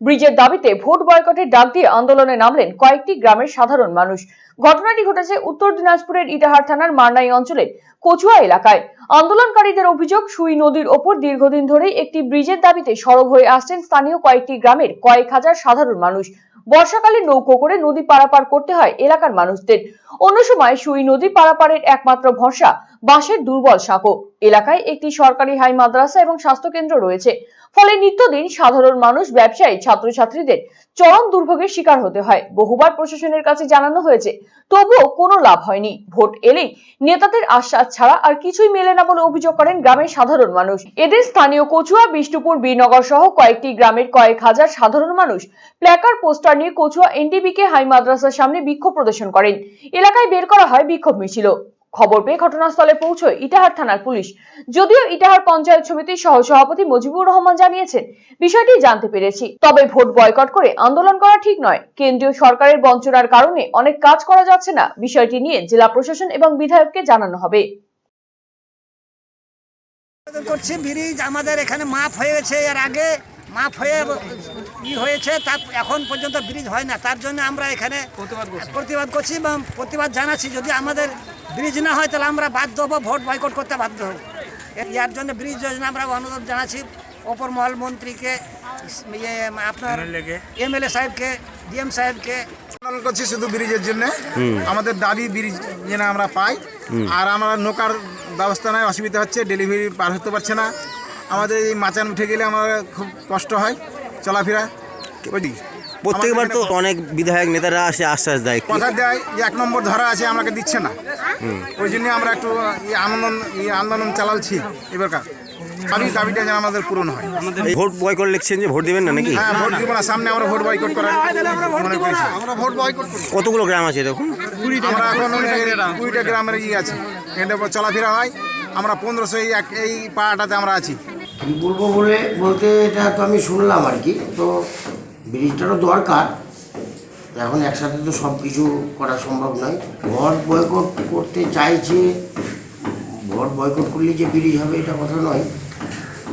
ব্রিজের দাবিতে ভোট বয়কটের ডাক দিয়ে আন্দোলনে নামলেন কয়েকটি গ্রামের সাধারণ মানুষ। ঘটনাটি ঘটেছে উত্তর দিনাজপুরের ইটাহার থানার মারনাই অঞ্চলের কচুয়া এলাকায়। আন্দোলনকারীদের অভিযোগ, সুই নদীর ওপর দীর্ঘদিন ধরে একটি ব্রিজের দাবিতে সরব হয়ে আসছেন স্থানীয় কয়েকটি গ্রামের কয়েক হাজার সাধারণ মানুষ। বর্ষাকালে নৌকো করে নদী পারাপার করতে হয় এলাকার মানুষদের। অন্য সময় সুই নদী পারাপারের একমাত্র ভরসা, বাঁশের দুর্বল সাঁকো। এলাকায় একটি সরকারি হাই মাদ্রাসা এবং স্বাস্থ্যকেন্দ্র রয়েছে। ফলে নিত্যদিন সাধারণ মানুষ, ব্যবসায়ী, ছাত্রছাত্রীদের চরম দুর্ভোগের শিকার হতে হয়। বহুবার প্রশাসনের কাছে জানানো হয়েছে তবুও কোনো লাভ হয়নি। ভোট এলেই নেতাদের আশ্বাস ছাড়া আর কিছুই মেলে না বলে অভিযোগ করেন গ্রামের সাধারণ মানুষ। এদের স্থানীয় কচুয়া, বিষ্ণুপুর বীরনগর সহ কয়েকটি গ্রামের কয়েক হাজার সাধারণ মানুষ প্ল্যাকার পোস্টার নিয়ে কচুয়া এনটিবিকে হাই মাদ্রাসার সামনে বিক্ষোভ প্রদর্শন করেন। এলাকায় বের করা হয় বিক্ষোভ মিছিল। খবর পেয়ে ঘটনাস্থলে পৌঁছয় ইটাহার থানার পুলিশ। যদিও ইটাহার পঞ্চায়েত সমিতির সহ সভাপতি মুজিবুর রহমান জানিয়েছেন বিষয়টি জানতে পেরেছি। তবে ভোট বয়কট করে আন্দোলন করা ঠিক নয়। কেন্দ্রীয় সরকারের বঞ্চনার কারণে অনেক কাজ করা যাচ্ছে না। বিষয়টি নিয়ে জেলা প্রশাসন এবং বিধায়ককে জানানো হবে। করছি ব্রিজ আমাদের এখানে মাপ হয়েছে এর আগে। মাপ হয়ে ই হয়েছে। তার এখন পর্যন্ত ব্রিজ হয় না। তার জন্য আমরা এখানে প্রতিবাদ করছি এবং প্রতিবাদ জানাচ্ছি। যদি আমাদের ব্রিজ না হয় তাহলে আমরা বাধ্য হব ভোট বয়কট করতে বাধ্য হব। ইয়ার জন্য ব্রিজ যোজনা আমরা অনুরোধ জানাচ্ছি অপর মহল মন্ত্রীকে ইয়ে আপনার এমএলএ সাহেবকে ডিএম সাহেবকে। আন্দোলন করছি শুধু ব্রিজের জন্য। আমাদের দাবি ব্রিজ যেন আমরা পাই। আর আমরা নৌকার ব্যবস্থা নাই অসুবিধা হচ্ছে ডেলিভারি পার হতে পারছে না। আমাদের এই মাচান উঠে গেলে আমার খুব কষ্ট হয় চলাফেরা। ওইটি প্রত্যেকবার তো অনেক বিধায়ক নেতারা আসে আশ্বাস দেয়। কথা দেয় যে এক নম্বর ধরা আছে আমাকে দিচ্ছে না। ওই জন্য আমরা একটু এই আন্দোলন আন্দোলন চালাচ্ছি এবারকার। দাবি দাবিটা যেন আমাদের পূরণ হয়। ভোট বয়কট লিখছেন যে ভোট দিবেন না নাকি? হ্যাঁ ভোট দিব না সামনে আমরা ভোট বয়কট করার মনে করেছি। আমরা ভোট বয়কট কতগুলো গ্রাম আছে দেখুন? আমরা এখন কুড়িটা গ্রামের ইয়ে আছে। এখানে চলাফেরা হয়। আমরা পনেরোশো এই এক এই পাড়াটাতে আমরা আছি। বলব বলে বলতে এটা তো আমি শুনলাম আর কি। তো ব্রিজটারও দরকার। এখন একসাথে তো সব কিছু করা সম্ভব নয়। ভোট বয়কট করতে চাইছে, ভোট বয়কট করলে যে ব্রিজ হবে, এটা কথা নয়।